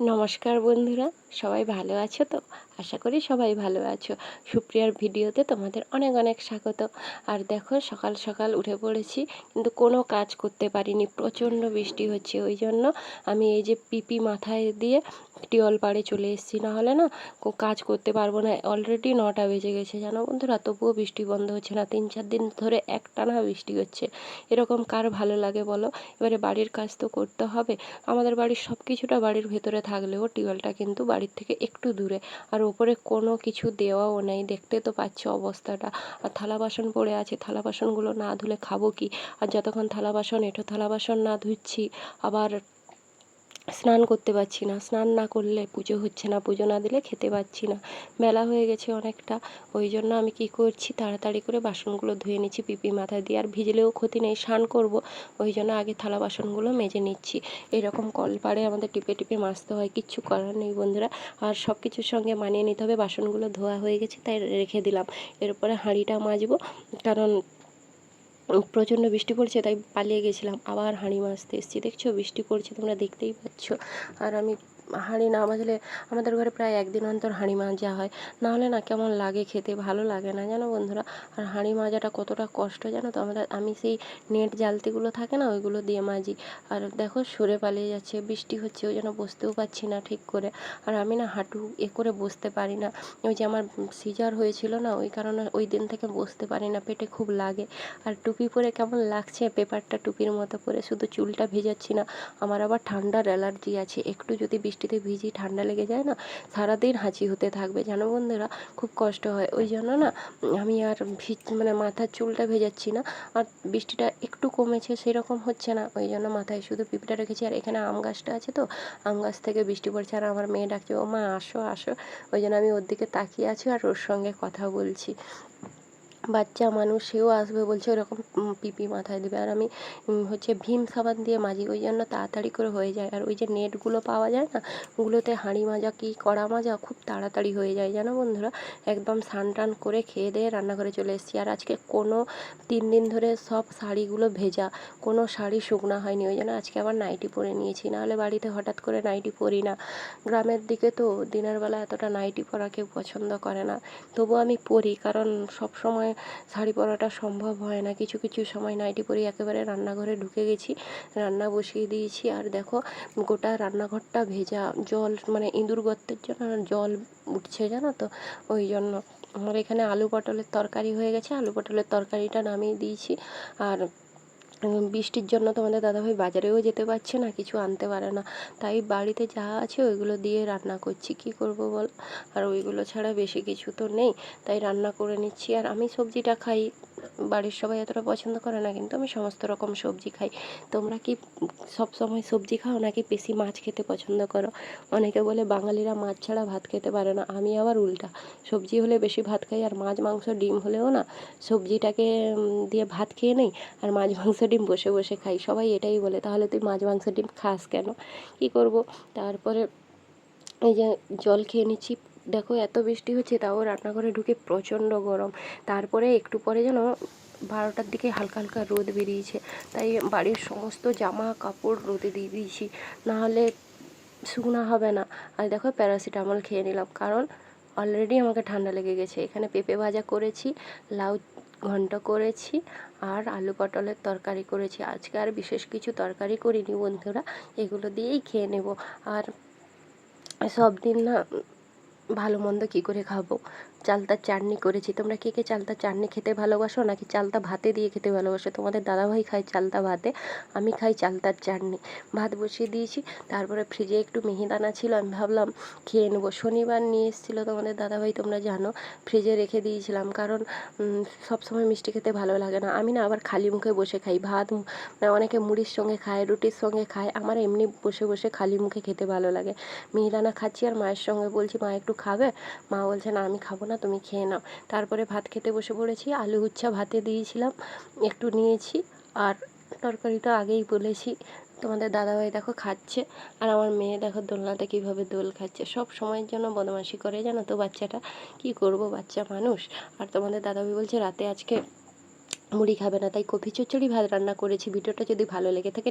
নমস্কার বন্ধুরা, সবাই ভালো আছো তো? আশা করি সবাই ভালো আছো। সুপ্রিয়ার ভিডিওতে তোমাদের অনেক অনেক স্বাগত। আর দেখো, সকাল সকাল উঠে পড়েছি, কিন্তু কোনো কাজ করতে পারিনি, প্রচণ্ড বৃষ্টি হচ্ছে। ওই জন্য আমি এই যে পিপি মাথায় দিয়ে টিওল পাড়ে চলে এসেছি না হলে না কাজ করতে পারব না। অলরেডি নটা বেজে গেছে, জানো বন্ধুরা? তবুও বৃষ্টি বন্ধ হচ্ছে না। তিন চার দিন ধরে একটানা বৃষ্টি হচ্ছে। এরকম কার ভালো লাগে বলো? এবারে বাড়ির কাজ তো করতে হবে। আমাদের বাড়ির সব কিছুটা বাড়ির ভেতরে থাকলেও টিউবওয়েলটা কিন্তু বাড়ির থেকে একটু দূরে। আর ওপরে কোনো কিছু দেওয়াও নেই, দেখতে তো পাচ্ছ অবস্থাটা। আর থালা বাসন পড়ে আছে, থালা বাসনগুলো না ধুলে খাব কি? আর যতক্ষণ থালা বাসন, এঁঠো থালা বাসন না ধুচ্ছি, আবার স্নান করতে পারছি না। স্নান না করলে পুজো হচ্ছে না, পুজো না দিলে খেতে পাচ্ছি না। বেলা হয়ে গেছে অনেকটা, ওই জন্য আমি কি করছি, তাড়াতাড়ি করে বাসনগুলো ধুয়ে নিচ্ছি, পিপি মাথায় দিয়ে, আর ভিজলেও ক্ষতি নেই, স্নান করব। ওই জন্য আগে থালা বাসনগুলো মেজে নিচ্ছি। এরকম কলপাড়ে আমাদের টিপে টিপে মাজতে হয়, কিচ্ছু করার নেই বন্ধুরা। আর সব কিছুর সঙ্গে মানিয়ে নিতে হবে, বাসনগুলো ধোয়া হয়ে গেছে, তাই রেখে দিলাম। এরপরে হাঁড়িটা মাজবো, কারণ প্রচণ্ড বৃষ্টি পড়ছে, তাই পালিয়ে গেছিলাম। আবার হাঁড়ি মাজতে এসেছি। দেখছ, বৃষ্টি পড়ছে, তোমরা দেখতেই পাচ্ছ। আর আমি হাঁড়ি না মাজলে আমাদের ঘরে প্রায় একদিন অন্তর হাঁড়ি মাজা হয়। না হলে না কেমন লাগে খেতে, ভালো লাগে না, জানো বন্ধুরা? আর হাঁড়ি মাজাটা কতটা কষ্ট, জানো তো? আমরা আমি সেই নেট জালতিগুলো থাকে না, ওইগুলো দিয়ে মাজি। আর দেখো, সরে পালিয়ে যাচ্ছে, বৃষ্টি হচ্ছে ওই জন্য বসতেও পারছি না ঠিক করে। আর আমি না হাঁটু এ করে বসতে পারি না। ওই যে আমার সিজার হয়েছিল না, ওই কারণে ওই দিন থেকে বসতে পারি না, পেটে খুব লাগে। আর টুপি পরে কেমন লাগছে, পেপারটা টুপির মতো পরে, শুধু চুলটা ভেজাচ্ছি না, আমার আবার ঠান্ডার অ্যালার্জি আছে, একটু যদি বৃষ্টিতে ভিজি ঠান্ডা লেগে যায় না, সারাদিন হাঁচি হতে থাকবে। জানো বন্ধুরা, খুব কষ্ট হয়। ওই জন্য না, আমি আর ভিজ মানে মাথার চুলটা ভেজাচ্ছি না, আর বৃষ্টিটা একটু কমেছে, সেরকম হচ্ছে না। ওই জন্য মাথায় শুধু পিপিটা রেখেছি, আর এখানে আম গাছটা আছে তো, আম গাছ থেকে বৃষ্টি পড়ছে, আর আমার মেয়ে ডাকছে ও মা আসো আসো। ওই জন্য আমি ওর দিকে তাকিয়ে আছি, আর ওর সঙ্গে কথা বলছি। বাচ্চা মানুষ, সেও আসবে বলছে, ওরকম পিপি মাথায় দেবে। আর আমি হচ্ছে ভীম সাবান দিয়ে মাজি, ওই জন্য তাড়াতাড়ি করে হয়ে যায়। আর ওই যে নেটগুলো পাওয়া যায় না, ওগুলোতে হাঁড়ি মাজা কি কড়া মাজা খুব তাড়াতাড়ি হয়ে যায়, জানো বন্ধুরা? একদম স্নান টান করে খেয়ে দিয়ে রান্নাঘরে চলে এসেছি। আর আজকে কোনো তিন দিন ধরে সব শাড়িগুলো ভেজা, কোনো শাড়ি শুকনা হয়নি। ওই জন্য আজকে আবার নাইটি পরে নিয়েছি। নাহলে বাড়িতে হঠাৎ করে নাইটি পরি না। গ্রামের দিকে তো দিনের বেলা এতটা নাইটি পরা কেউ পছন্দ করে না। তবু আমি পরি, কারণ সব সময় শাড়ি পরাটা সম্ভব হয় না। কিছু কিছু সময় নাইটি পরে একেবারে রান্নাঘরে ঢুকে গেছি, রান্না বসিয়ে দিয়েছি। আর দেখো, গোটা রান্নাঘরটা ভেজা। জল মানে ইঁদুর গর্তের জন্য জল উঠছে জানো তো? ওই জন্য। আমার এখানে আলু পটলের তরকারি হয়ে গেছে। আলু পটলের তরকারিটা নামিয়ে দিয়েছি। আর বৃষ্টির জন্য তোমাদের দাদাভাই বাজারেও যেতে পারছে না, কিছু আনতে পারে না। তাই বাড়িতে যা আছে ওইগুলো দিয়ে রান্না করছি। কি করব বল? আর ওইগুলো ছাড়া বেশি কিছু তো নেই। তাই রান্না করে নিচ্ছি। আর আমি সবজিটা খাই। বাড়ির সবাই এতটা পছন্দ করে না, কিন্তু আমি সমস্ত রকম সবজি খাই। তোমরা কি সব সময় সবজি খাও নাকি বেশি মাছ খেতে পছন্দ করো? অনেকে বলে বাঙালিরা মাছ ছাড়া ভাত খেতে পারে না। আমি আবার উল্টা। সবজি হলে বেশি ভাত খাই আর মাছ, মাংস, ডিম হলেও না, সবজিটাকে দিয়ে ভাত খেয়ে নেই আর মাছ, মাংস, ডিম বসে বসে খাই। সবাই এটাই বলে, তাহলে তুই মাছ, মাংস, ডিম খাস কেন? কী করব? তারপরে এই যে জল খেয়ে নিচ্ছি। দেখো, এত বৃষ্টি হচ্ছে, তাও রান্নাঘরে ঢুকে প্রচণ্ড গরম। তারপরে একটু পরে যেন বারোটার দিকে হালকা হালকা রোদ বেরিয়েছে। তাই বাড়ির সমস্ত জামা কাপড় রোদে দিয়ে দিয়েছি। নাহলে শুকনা হবে না। আর দেখো, প্যারাসিটামল খেয়ে নিলাম। কারণ অলরেডি আমাকে ঠান্ডা লেগে গেছে। এখানে পেঁপে ভাজা করেছি, লাউ ঘন্ট করেছি, আর আলু পটলের তরকারি করেছি। আজকে আর বিশেষ কিছু তরকারি করিনি বন্ধুরা। এগুলো দিয়েই খেয়ে নেব। আর সব দিন না ভালো মন্দ কী করে খাব? চালতার চাটনি করেছি। তোমরা কে কে চালতার চাটনি খেতে ভালোবাসো নাকি চালতা ভাতে দিয়ে খেতে ভালোবাসো? তোমাদের দাদাভাই খায় চালতা ভাতে আমি খাই চালতার চাটনি। ভাত বসিয়ে দিয়েছি তারপরে ফ্রিজে একটু মিহিদানা ছিল আমি ভাবলাম খেয়ে নেব। শনিবার নিয়ে এসেছিল তোমাদের দাদাভাই তোমরা জানো ফ্রিজে রেখে দিয়েছিলাম কারণ উম, সব সময় মিষ্টি খেতে ভালো লাগে না। আমি না আবার খালি মুখে বসে খাই। ভাত মানে অনেকে মুড়ির সঙ্গে খায় রুটির সঙ্গে খায় আমার এমনি বসে বসে খালি মুখে খেতে ভালো লাগে। মিহিদানা খাচ্ছি আর মায়ের সঙ্গে বলছি মা একটু খাবে? মা বলছে, না, আমি খাব না, তুমি খেয়ে নাও। তারপরে ভাত খেতে বসে পড়েছি, আলু উচ্ছা ভাতে দিয়েছিলাম, একটু নিয়েছি, আর তরকারি তো আগেই বলেছি। তোমাদের দাদাভাই দেখো খাচ্ছে, আর আমার মেয়ে দেখো দোলনাতে কীভাবে দোল খাচ্ছে। সব সময়ের জন্য বদমাশি করে জানো তো বাচ্চাটা। কি করব, বাচ্চা মানুষ। আর তোমাদের দাদাভাই বলছে, রাতে আজকে মুড়ি খাবে না। তাই কফি চচ্চড়ি ভাত রান্না করেছি। ভিডিওটা যদি ভালো লেগে থাকে